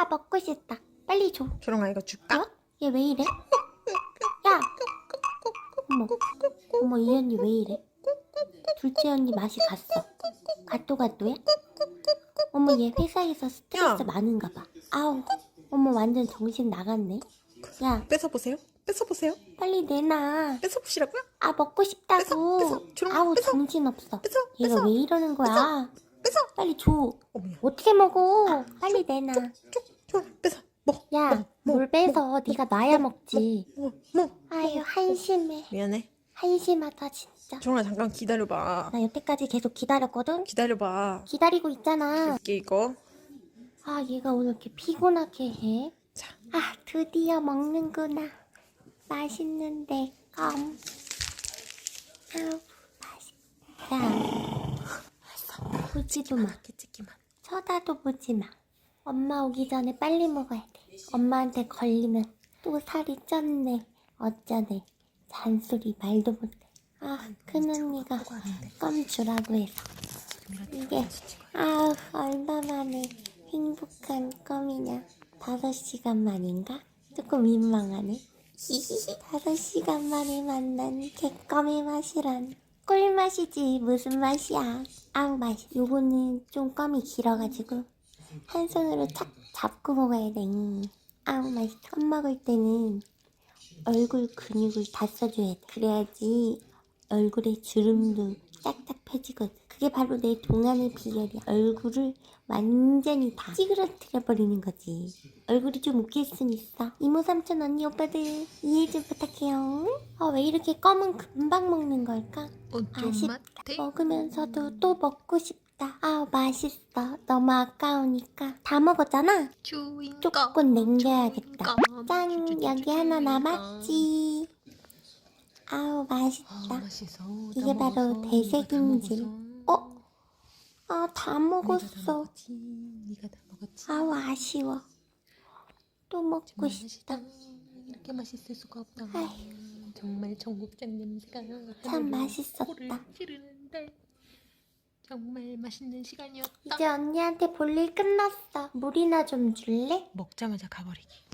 아 먹고 싶다. 빨리 줘. 조롱아 이거 줄까? 어? 얘 왜 이래? 야! 어머, 어머 이 언니 왜 이래? 둘째 언니 맛이 갔어. 가또가또야? 어머 얘 회사에서 스트레스 야. 많은가 봐. 아우, 어머 완전 정신 나갔네. 야, 뺏어 보세요. 뺏어 보세요. 빨리 내놔. 뺏어 보시라고요? 아 먹고 싶다고. 뺏어, 뺏어, 조롱, 아우 뺏어. 정신 없어. 뺏어, 얘가 뺏어. 왜 이러는 거야? 뺏어. 빨리 줘. 어머야. 어떻게 먹어? 빨리 내놔. 쭉, 조롱아 뺏어. 먹어. 야, 먹어, 뭘 먹어, 빼서 네가 놔야 먹지. 먹어, 먹어. 아유 한심해. 미안해. 한심하다 진짜. 조롱아 잠깐 기다려봐. 나 여태까지 계속 기다렸거든. 기다려봐. 기다리고 있잖아. 이게 이거. 아 얘가 오늘 이렇게 피곤하게 해. 자, 아 드디어 먹는구나. 맛있는데 껌. 아우 맛있다. 보지도 마. 찍기만. 쳐다도 보지 마. 엄마 오기 전에 빨리 먹어야 돼. 엄마한테 걸리면 또 살이 쪘네. 어쩌네. 잔소리 말도 못해. 아, 큰 언니가 껌 주라고 해서. 이게, 아우, 얼마만에 행복한 껌이냐. 다섯 시간 만인가? 조금 민망하네. 다섯 시간 만에 만난 개껌의 맛이란. 꿀맛이지, 무슨 맛이야. 아우, 맛있. 요거는 좀 껌이 길어가지고, 한 손으로 착 잡고 먹어야 돼. 음. 아우, 맛있어. 껌 먹을 때는 얼굴 근육을 다 써줘야 돼. 그래야지 얼굴에 주름도 짝짝 펴지거든. 그게 바로 내 동안의 비결이야. 얼굴을 완전히 다 찌그러뜨려 버리는 거지. 얼굴이 좀 웃길 순 있어. 이모 삼촌 언니 오빠들 이해 좀 부탁해요. 아 왜 이렇게 껌은 금방 먹는 걸까? 아쉽다. 먹으면서도 또 먹고 싶다. 아 맛있어. 너무 아까우니까 다 먹었잖아. 조금 남겨야겠다. 짠 여기 하나 남았지. 아우 맛있다. 맛있어. 이게 바로 대색인지. 어? 아다 먹었어. 네가 다 먹었지. 아우 아쉬워. 또 먹고 정말 싶다. 맛있다. 이렇게 맛있을 수가 없다. 정말 전국장 냄새가 참 맛있었다. 코를 찌르는데 정말 맛있는 시간이었다. 이제 언니한테 볼일 끝났어. 물이나 좀 줄래? 먹자마자 가버리기.